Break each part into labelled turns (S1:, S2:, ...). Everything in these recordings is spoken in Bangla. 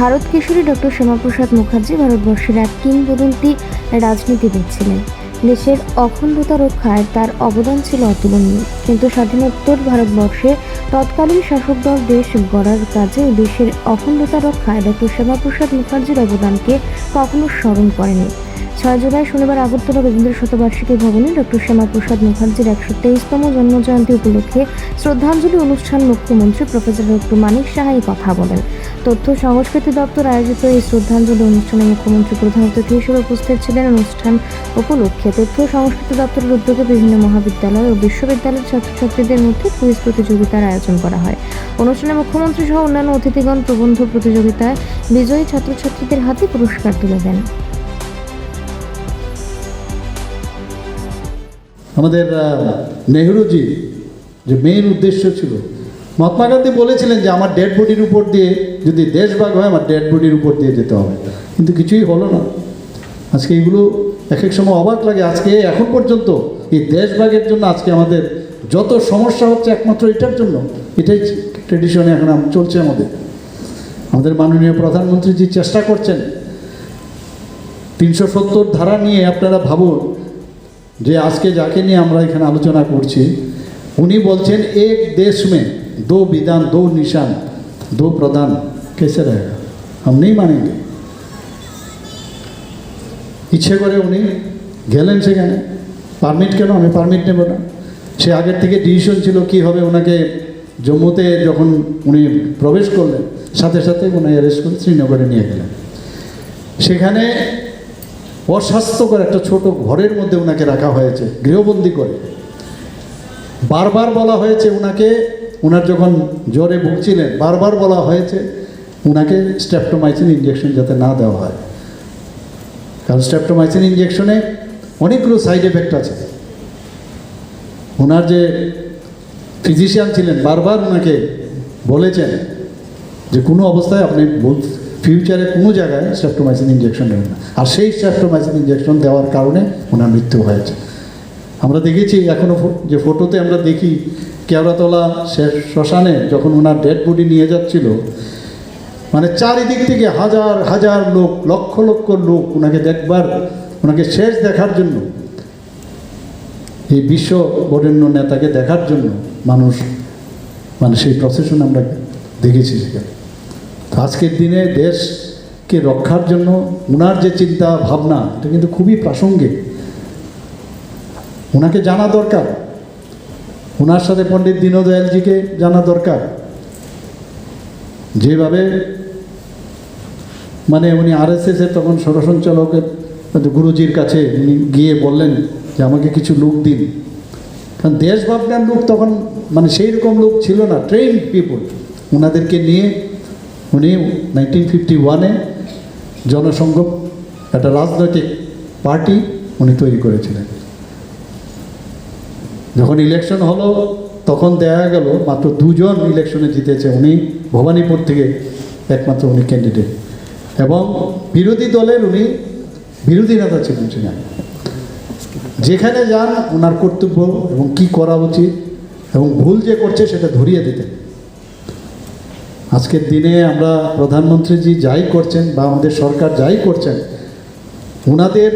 S1: ভারত কিশোরী ডক্টর শ্যামাপ্রসাদ মুখার্জি ভারতবর্ষের এক কিংবদন্তি রাজনীতিবিদ ছিলেন। দেশের অখণ্ডতা রক্ষায় তার অবদান ছিল অতুলনীয়। কিন্তু স্বাধীনোত্তর ভারতবর্ষে তৎকালীন শাসক দল দেশ গড়ার কাজে দেশের অখণ্ডতা রক্ষায় ডক্টর শ্যামাপ্রসাদ মুখার্জির অবদানকে কখনো স্মরণ করেনি। ছয় জুলাই শনিবার আগরতলা রবীন্দ্র শতবার্ষিকী ভবনে ডক্টর শ্যামাপ্রসাদ মুখার্জির একশো তেইশতম জন্মজয়ন্তী উপলক্ষে শ্রদ্ধাঞ্জলি অনুষ্ঠান মুখ্যমন্ত্রী প্রফেসর ডক্টর মানিক সাহা এই কথা বলেন। তথ্য সংস্কৃতি দপ্তর আয়োজিত এই শ্রদ্ধাঞ্জলি অনুষ্ঠানে মুখ্যমন্ত্রী প্রধান অতিথি হিসেবে উপস্থিত ছিলেন। অনুষ্ঠান উপলক্ষে তথ্য সংস্কৃতি দপ্তরের উদ্যোগে বিভিন্ন মহাবিদ্যালয় ও বিশ্ববিদ্যালয়ের ছাত্রছাত্রীদের মধ্যে কুইজ প্রতিযোগিতার আয়োজন করা হয়। অনুষ্ঠানে মুখ্যমন্ত্রী সহ অন্যান্য অতিথিগণ প্রবন্ধ প্রতিযোগিতায় বিজয়ী ছাত্রছাত্রীদের হাতে পুরস্কার তুলে দেন।
S2: আমাদের নেহরুজি যে মেইন উদ্দেশ্য ছিল। মহাত্মা গান্ধী বলেছিলেন যে, আমার ডেড বডির উপর দিয়ে যদি দেশভাগ হয়, আমার ডেড বডির উপর দিয়ে যেতে হবে। কিন্তু কিছুই হলো না। আজকে এগুলো এক এক সময় অবাক লাগে। আজকে এখন পর্যন্ত এই দেশভাগের জন্য আজকে আমাদের যত সমস্যা হচ্ছে একমাত্র এটার জন্য, এটাই ট্রেডিশনে এখন চলছে আমাদের। আমাদের মাননীয় প্রধানমন্ত্রীজি চেষ্টা করছেন। তিনশো সত্তর ধারা নিয়ে আপনারা ভাবুন যে আজকে যাকে নিয়ে আমরা এখানে আলোচনা করছি উনি বলছেন এক দেশ মে দো বিধান দো নিশান দো প্রধান কেসে रहेगा हम नहीं मानेंगे ইচ্ছে করে উনি গেলেন সেখানে পারমিট কেন আমি পারমিট নেব না সে আগের থেকে ডিসিশন ছিল কি হবে ওনাকে জম্মুতে যখন উনি প্রবেশ করলেন সাথে সাথে উনি অ্যারেস্ট করে শ্রীনগরে নিয়ে গেলেন সেখানে অস্বাস্থ্যকর একটা ছোট ঘরের মধ্যে ওনাকে রাখা হয়েছে, গৃহবন্দী করে। বারবার বলা হয়েছে ওনাকে ওনার যখন জ্বরে ভুগছিলেন, বারবার বলা হয়েছে ওনাকে স্ট্যাপটোমাইসিন ইঞ্জেকশন যাতে না দেওয়া হয়। কারণ স্ট্যাপটোমাইসিন ইঞ্জেকশনে অনেকগুলো সাইড এফেক্ট আছে। ওনার যে ফিজিশিয়ান ছিলেন, বারবার ওনাকে বলেছেন যে কোনো অবস্থায় আপনি ফিউচারে কোনো জায়গায় স্ট্রেপ্টোমাইসিন ইঞ্জেকশন নেবেন না। আর সেই স্ট্রেপ্টোমাইসিন ইঞ্জেকশন দেওয়ার কারণে ওনার মৃত্যু হয়েছে। আমরা দেখেছি এখনও যে ফটোতে আমরা দেখি, কেওড়াতলা শেষ শ্মশানে যখন ওনার ডেড বডি নিয়ে যাচ্ছিল মানে চারিদিক থেকে হাজার হাজার লোক, লক্ষ লক্ষ লোক ওনাকে দেখবার, ওনাকে শেষ দেখার জন্য, এই বিশ্ব বরেণ্য নেতাকে দেখার জন্য মানুষ মানে সেই প্রসেশন আমরা দেখেছি সেখানে। আজকের দিনে দেশকে রক্ষার জন্য ওনার যে চিন্তা ভাবনা, এটা কিন্তু খুবই প্রাসঙ্গিক। ওনাকে জানা দরকার। ওনার সাথে পণ্ডিত দীনদয়ালজিকে জানা দরকার। যেভাবে মানে উনি আর এস এসের তখন সরসঞ্চালকের গুরুজির কাছে উনি গিয়ে বললেন যে, আমাকে কিছু লোক দিন। কারণ দেশ ভাবনার লোক তখন মানে সেই রকম লোক ছিল না ট্রেন পিপুল ওনাদেরকে নিয়ে উনি নাইনটিন ফিফটি ওয়ানে জনসংঘ একটা রাজনৈতিক পার্টি উনি তৈরি করেছিলেন। যখন ইলেকশন হলো, তখন দেখা গেল মাত্র দুজন ইলেকশনে জিতেছে উনি, ভবানীপুর থেকে একমাত্র উনি ক্যান্ডিডেট এবং বিরোধী দলের উনি বিরোধী নেতা ছিলেন সেখানে যেখানে যান, ওনার কর্তব্য এবং কি করা উচিত এবং ভুল যে করছে, সেটা ধরিয়ে দিতেন। আজকের দিনে আমরা প্রধানমন্ত্রীজি যাই করছেন বা আমাদের সরকার যাই করছেন ওনাদের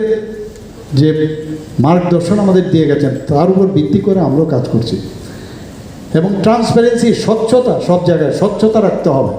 S2: যে মার্গদর্শন আমাদের দিয়ে গেছেন, তার উপর ভিত্তি করে আমরাও কাজ করছি। এবং ট্রান্সপারেন্সি, স্বচ্ছতা সব জায়গায়, স্বচ্ছতা রাখতে হবে।